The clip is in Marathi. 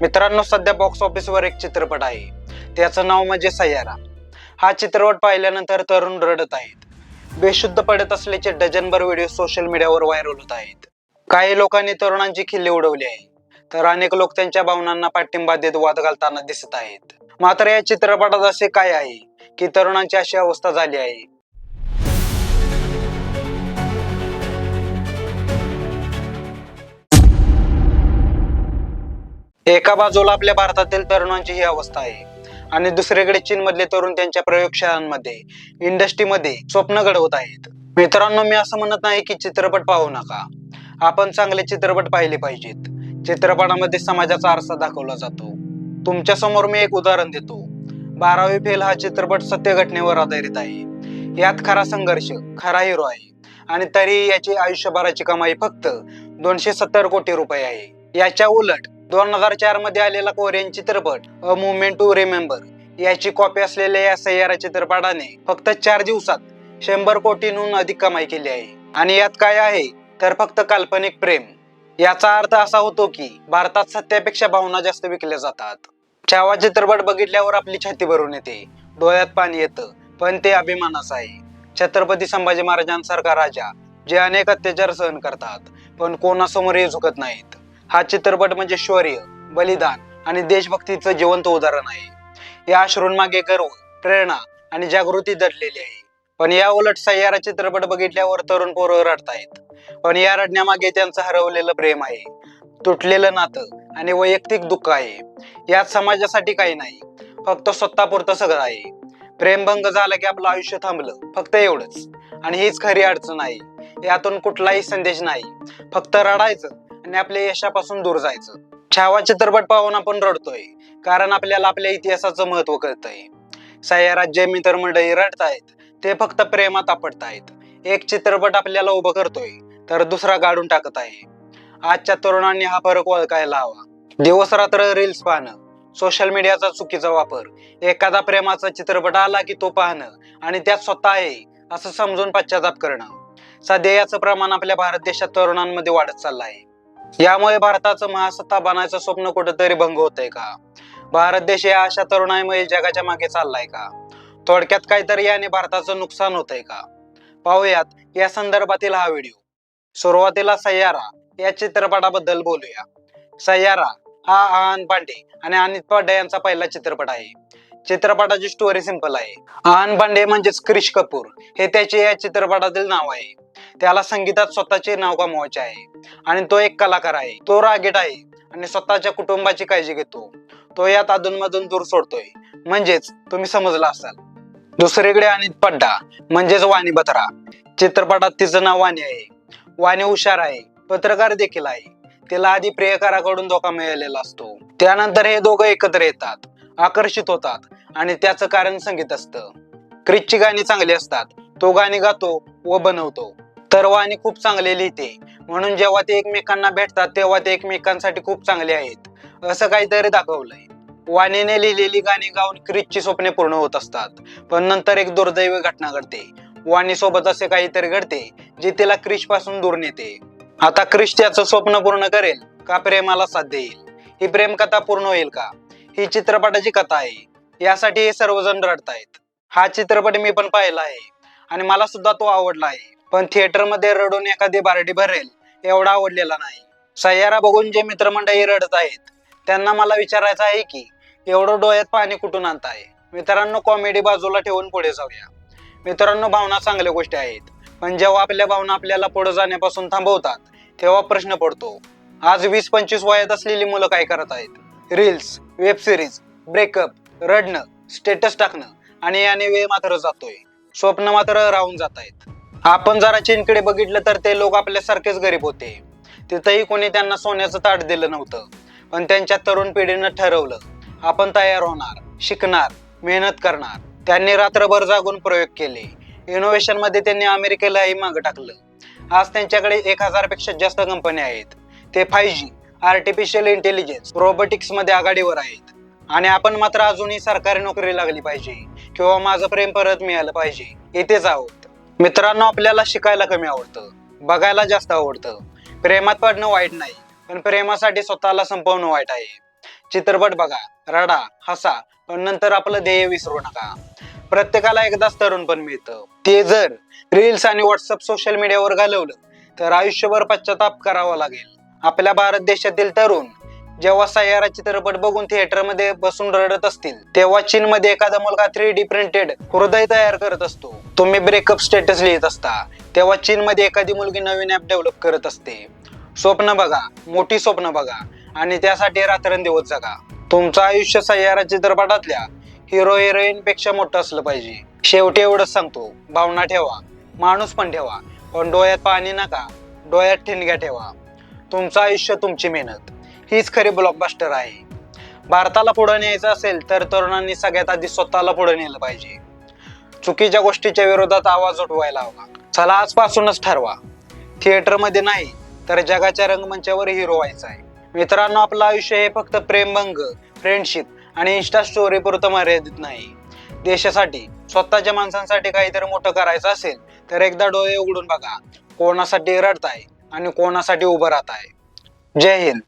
मित्रांनो सध्या बॉक्स ऑफिसवर एक चित्रपट आहे. त्याचं नाव म्हणजे सय्यारा हा चित्रपट पाहिल्यानंतर तरुण रडत आहेत. बेशुद्ध पडत असल्याचे डझनभर व्हिडिओ सोशल मीडियावर व्हायरल होत आहेत. काही लोकांनी तरुणांची खिल्ली उडवली आहे. तर अनेक लोक त्यांच्या भावनांना पाठिंबा देत वाद घालताना दिसत आहेत. मात्र या चित्रपटात असे काय आहे की तरुणांची अशी अवस्था झाली आहे? एका बाजूला आपल्या भारतातील तरुणांची ही अवस्था आहे. आणि दुसरीकडे चीन मधले तरुण त्यांच्या प्रयोगशाळांमध्ये इंडस्ट्रीमध्ये स्वप्न घडवत आहेत. मित्रांनो मी असं म्हणत नाही की चित्रपट पाहू नका. आपण चांगले चित्रपट पाहिले पाहिजेत. चित्रपटामध्ये समाजाचा आरसा दाखवला जातो. तुमच्यासमोर मी एक उदाहरण देतो. बारावी फेल हा चित्रपट सत्य घटनेवर आधारित आहे. यात खरा संघर्ष खरा हिरो आहे. आणि तरी याची आयुष्यभराची कमाई फक्त दोनशे सत्तर कोटी रुपये आहे. याच्या उलट दोन हजार चारमध्ये आलेला कोरियन चित्रपट अ मुवमेंट टू रिमेंबर याची कॉपी असलेल्या या सय्यारा चित्रपटाने फक्त चार दिवसात शंभर कोटींहून अधिक कमाई केली आहे. आणि यात काय आहे तर फक्त काल्पनिक प्रेम. याचा अर्थ असा होतो की भारतात सत्यापेक्षा भावना जास्त विकल्या जातात. छावा चित्रपट बघितल्यावर आपली छाती भरून येते डोळ्यात पाणी येतं पण ते अभिमानाचं आहे. छत्रपती संभाजी महाराजांसारखा राजा जे अनेक अत्याचार सहन करतात पण कोणासमोरही झुकत नाहीत. हा चित्रपट म्हणजे शौर्य बलिदान आणि देशभक्तीचं जिवंत उदाहरण आहे. या अश्रूंमागे गर्व प्रेरणा आणि जागृती दडलेली आहे. पण या उलट सय्यारा चित्रपट बघितल्यावर तरुण पोरं रडतायत. पण या रडण्यामागे त्यांचं हरवलेलं प्रेम आहे. तुटलेलं नातं आणि वैयक्तिक दुःख आहे. यात समाजासाठी काही नाही. फक्त स्वतःपुरतं सगळं आहे. प्रेमभंग झाला की आपलं आयुष्य थांबलं. फक्त एवढंच. आणि हीच खरी अडचण आहे. यातून कुठलाही संदेश नाही. फक्त रडायचं आणि आपल्या यशापासून दूर जायचं. छावा चित्रपट पाहून आपण रडतोय कारण आपल्याला आपल्या इतिहासाचं महत्त्व कळतंय. सह्यारात जे मित्रमंडळी रडतायत. ते फक्त प्रेमात आपडतायत एक चित्रपट आपल्याला उभं करतोय तर दुसरा गाडून टाकत आहे. आजच्या तरुणांनी हा फरक ओळखायला हवा. दिवस रात्र रील्स पाहणं सोशल मीडियाचा चुकीचा वापर एखादा प्रेमाचा चित्रपट आला की तो पाहणं आणि त्यात स्वतः आहे असं समजून पश्चाताप करणं. सध्या याचं प्रमाण आपल्या भारत देशात तरुणांमध्ये वाढत चाललं आहे. यामुळे भारताचं महासत्ता बनायचं स्वप्न कुठेतरी भंग होतंय का? भारत देश या अशा तरुणाईमुळे जगाच्या मागे चाललाय का? थोडक्यात काहीतरी याने भारताचं नुकसान होतंय का? पाहूयात या संदर्भातील हा व्हिडिओ. सुरुवातीला सय्यारा या चित्रपटाबद्दल बोलूया. सय्यारा हा आहान पांडे आणि अनित पांडे यांचा पहिला चित्रपट आहे. चित्रपटाची स्टोरी सिंपल आहे. आहान पांडे म्हणजेच क्रिश कपूर. हे त्याचे या चित्रपटातील नाव आहे. त्याला संगीतात स्वतःचे नाव कमवायचे आहे. आणि तो एक कलाकार आहे. तो रागीट आहे. आणि स्वतःच्या कुटुंबाची काळजी घेतो. तो यात अधूनमधून दूर सोडतोय. म्हणजेच तुम्ही समजला असाल. दुसरीकडे अनित पड्डा म्हणजेच वाणी बत्रा. चित्रपटात तिचं नाव वाणी आहे. वाणी हुशार आहे. पत्रकार देखील आहे. तिला आधी प्रियकाराकडून धोका मिळालेला असतो. त्यानंतर हे दोघं एकत्र येतात. आकर्षित होतात आणि त्याचं कारण संगीत असतं. क्रिसची गाणी चांगली असतात. तो गाणी गातो व बनवतो. तर वाणी खूप चांगले लिहिते. म्हणून जेव्हा ते एकमेकांना भेटतात तेव्हा ते एकमेकांसाठी खूप चांगले आहेत. असं काहीतरी दाखवलंय. वाणीने लिहिलेली गाणी गाऊन क्रिसची स्वप्ने पूर्ण होत असतात. पण नंतर एक दुर्दैवी घटना घडते. वाणी सोबत असे काहीतरी घडते जे तिला क्रिशपासून दूर नेते. आता क्रिश त्याचं स्वप्न पूर्ण करेल का प्रेमाला साथ देईल? ही प्रेम कथा पूर्ण होईल का? ही चित्रपटाची कथा आहे. यासाठी हे सर्वजण रडतायत. हा चित्रपट मी पण पाहिला आहे. आणि मला सुद्धा तो आवडला आहे. पण थिएटरमध्ये रडून एखादी बारडी भरेल एवढा आवडलेला नाही. सह्यारा बघून जे मित्रमंडळी रडत आहेत त्यांना मला विचारायचं आहे की एवढं डोळ्यात पाणी कुठून आणताय? मित्रांनो कॉमेडी बाजूला ठेवून पुढे जाऊया. मित्रांनो भावना चांगल्या गोष्टी आहेत. पण जेव्हा आपल्या भावना आपल्याला पुढे जाण्यापासून थांबवतात तेव्हा प्रश्न पडतो. आज वीस पंचवीस वयात असलेली मुलं काय करत आहेत? रील्स वेब सिरीज ब्रेकअप रडणं स्टेटस टाकणं आणि याने वेळ मात्र जातोय. स्वप्न मात्र राहून जात आहेत आपण जरा चीनकडे बघितलं तर ते लोक आपल्यासारखेच गरीब होते. तिथंही कोणी त्यांना सोन्याचं ताट दिलं नव्हतं. पण त्यांच्या तरुण पिढीनं ठरवलं आपण तयार होणार शिकणार मेहनत करणार. त्यांनी रात्रभर जागून प्रयोग केले. इनोव्हेशनमध्ये त्यांनी अमेरिकेलाही मागं टाकलं. आज त्यांच्याकडे एक हजारपेक्षा जास्त कंपन्या आहेत. ते फाय जी आर्टिफिशियल इंटेलिजन्स रोबोटिक्समध्ये आघाडीवर आहेत. आणि आपण मात्र अजूनही सरकारी नोकरी लागली पाहिजे किंवा माझं प्रेम परत मिळालं पाहिजे इथेच आहोत. मित्रांनो आपल्याला शिकायला कमी आवडतं बघायला जास्त आवडतं. प्रेमात पडणं वाईट नाही पण प्रेमासाठी स्वतःला संपवणं वाईट आहे. चित्रपट बघा रडा हसा पण नंतर आपलं ध्येय विसरू नका. प्रत्येकाला एकदाच तरुण पण मिळतं. ते जर रील्स आणि व्हॉट्सअप सोशल मीडियावर घालवलं तर आयुष्यभर पश्चाताप करावा लागेल. आपल्या भारत देशातील तरुण जेव्हा सह्यारा चित्रपट बघून थिएटरमध्ये बसून रडत असतील तेव्हा चीनमध्ये एखादा मुलगा थ्री डी प्रिंटेड हृदय तयार करत असतो. तुम्ही ब्रेकअप स्टेटस लिहित असता तेव्हा चीनमध्ये एखादी मुलगी नवीन ॲप डेव्हलप करत असते. स्वप्न बघा मोठी स्वप्न बघा आणि त्यासाठी रात्रंदिवस जगा. तुमचं आयुष्य सह्यारा चित्रपटातल्या हिरो हिरोईन पेक्षा मोठं असलं पाहिजे. शेवटी एवढंच सांगतो भावना ठेवा माणूस पण ठेवा पण डोळ्यात पाणी नका डोळ्यात ठिणग्या ठेवा. तुमचं आयुष्य तुमची मेहनत. हीच खरी ब्लॉकबस्टर आहे. भारताला पुढे न्यायचं असेल तर तरुणांनी सगळ्यात आधी स्वतःला पुढे नेलं पाहिजे. चुकीच्या गोष्टीच्या विरोधात आवाज उठवायला हवा. चला आजपासूनच ठरवा. थिएटरमध्ये नाही तर जगाच्या रंगमंचावर हिरो व्हायचा आहे. मित्रांनो आपलं आयुष्य हे फक्त प्रेमभंग फ्रेंडशिप आणि इन्स्टा स्टोरी पुरतं मर्यादित नाही. देशासाठी स्वतःच्या माणसांसाठी काहीतरी मोठं करायचं असेल तर एकदा डोळे उघडून बघा. कोणासाठी रडताय? आणि कोणासाठी उभं राहत आहे? जय हिंद.